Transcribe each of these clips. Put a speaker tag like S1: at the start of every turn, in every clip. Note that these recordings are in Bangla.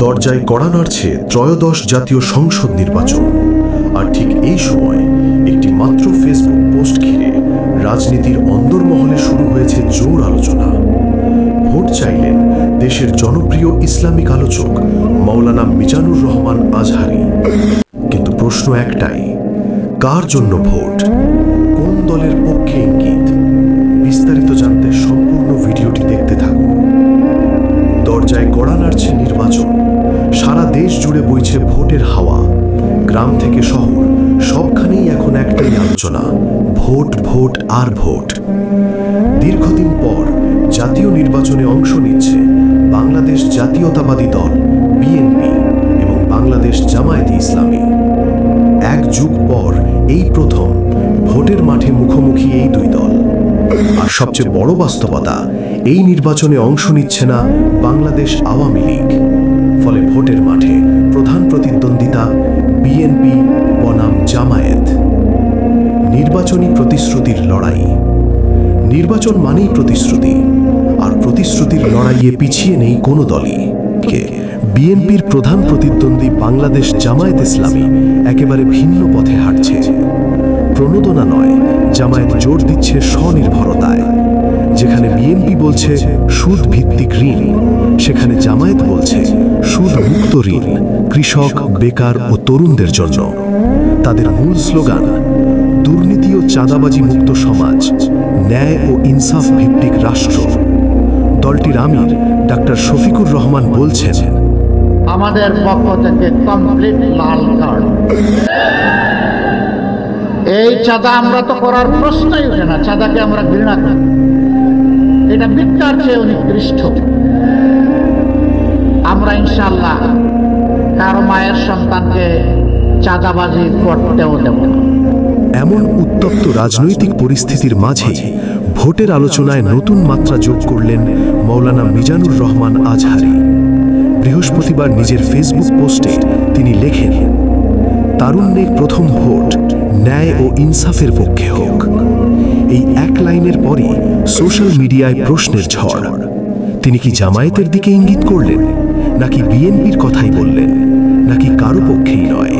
S1: দরজায় কড়া নাড়ছে ত্রয়োদশ জাতীয় সংসদ নির্বাচন। আর ঠিক এই সময় একটি মাত্র ফেসবুক পোস্ট ঘিরে রাজনীতির অন্দরমহলে শুরু হয়েছে জোর আলোচনা। ভোট চাইলেন দেশের জনপ্রিয় ইসলামিক আলোচক মৌলানা মিজানুর রহমান আজহারি। কিন্তু প্রশ্ন একটাই, কার জন্য ভোট? কোন দলের পক্ষে ইঙ্গিত? নির্বাচন। সারা দেশ জুড়ে বইছে ভোটের হাওয়া। গ্রাম থেকে শহর, সবখানেই এখন একটাই আলোচনা, ভোট ভোট আর ভোট। দীর্ঘদিন পর জাতীয় নির্বাচনে অংশ নিচ্ছে বাংলাদেশ জাতীয়তাবাদী দল, বিএনপি এবং বাংলাদেশ জামায়াতে ইসলামী। এক যুগ পর এই প্রথম ভোটের মাঠে মুখোমুখি এই দুই দল। আর সবচেয়ে বড় বাস্তবতা, এই নির্বাচনে অংশ নিচ্ছে না বাংলাদেশ আওয়ামী লীগ। নির্বাচনী প্রতিশ্রুতির লড়াই। নির্বাচন মানেই প্রতিশ্রুতি, আর প্রতিশ্রুতির লড়াইয়ে পিছিয়ে নেই কোনো দলই। বিএনপির প্রধান প্রতিদ্বন্দ্বী বাংলাদেশ জামায়াত ইসলামী একেবারে ভিন্ন পথে হাঁটছে। প্রণোদনা নয়, জামায়াত জোর দিচ্ছে স্বনির্ভরতায়। যেখানে বিএনপি বলছে, সুদ ভিত্তিক ঋণ। সেখানে জামায়াত বলছে, সুদ মুক্ত ঋণ, কৃষক, বেকার ও তরুণদের জন্য। তাদের মূল স্লোগান দুর্নীতি ও চাঁদাবাজি মুক্ত সমাজ, ন্যায় ও ইনসাফ ভিত্তিক রাষ্ট্র। দলটির আমির ডাক্তার শফিকুর রহমান বলছেন,
S2: আমাদের পক্ষ থেকে কমপ্লিট লাল কার্ড এই চাঁদা আমরা তো করার প্রশ্নই ওঠে না, চাঁদাকে আমরা ঘৃণা করি। এটা বিদ্যার চেয়ে নিকৃষ্ট আমরা ইনশাল্লাহ কারও মায়ের সন্তানকে চাঁদাবাজি করতেও দেব না।
S1: এমন উত্তপ্ত রাজনৈতিক পরিস্থিতির মাঝে ভোটের আলোচনায় নতুন মাত্রা যোগ করলেন মৌলানা মিজানুর রহমান আজহারি। বৃহস্পতিবার নিজের ফেসবুক পোস্টে তিনি লেখেন, তারুণ্যের প্রথম ভোট ন্যায় ও ইনসাফের পক্ষে হোক। এই এক লাইনের পরই সোশ্যাল মিডিয়ায় প্রশ্নের ঝড়। তিনি কি জামায়াতের দিকে ইঙ্গিত করলেন, নাকি বিএনপির কথাই বললেন, নাকি কারও পক্ষেই নয়?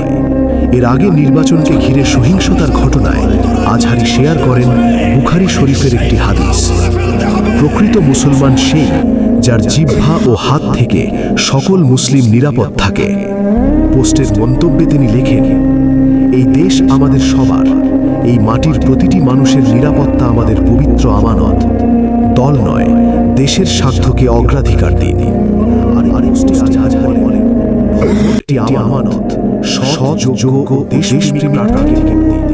S1: এর আগে নির্বাচনকে ঘিরে সহিংসতার ঘটনায় আজহারি শেয়ার করেন বুখারি শরীফের একটি হাদিস। প্রকৃত মুসলমান সেই যার জিহ্বা ও হাত থেকে সকল মুসলিম নিরাপদ থাকে। পোস্টের মন্তব্যে তিনি লেখেন, এই দেশ আমাদের সবার, এই মাটির প্রতিটি মানুষের নিরাপত্তা আমাদের পবিত্র আমানত। দল নয়, দেশের স্বার্থকে অগ্রাধিকার দিন আর আরেকটি ভোটটি আমানত সৎ যোগ্য ও দেশপ্রেমী প্রার্থীকে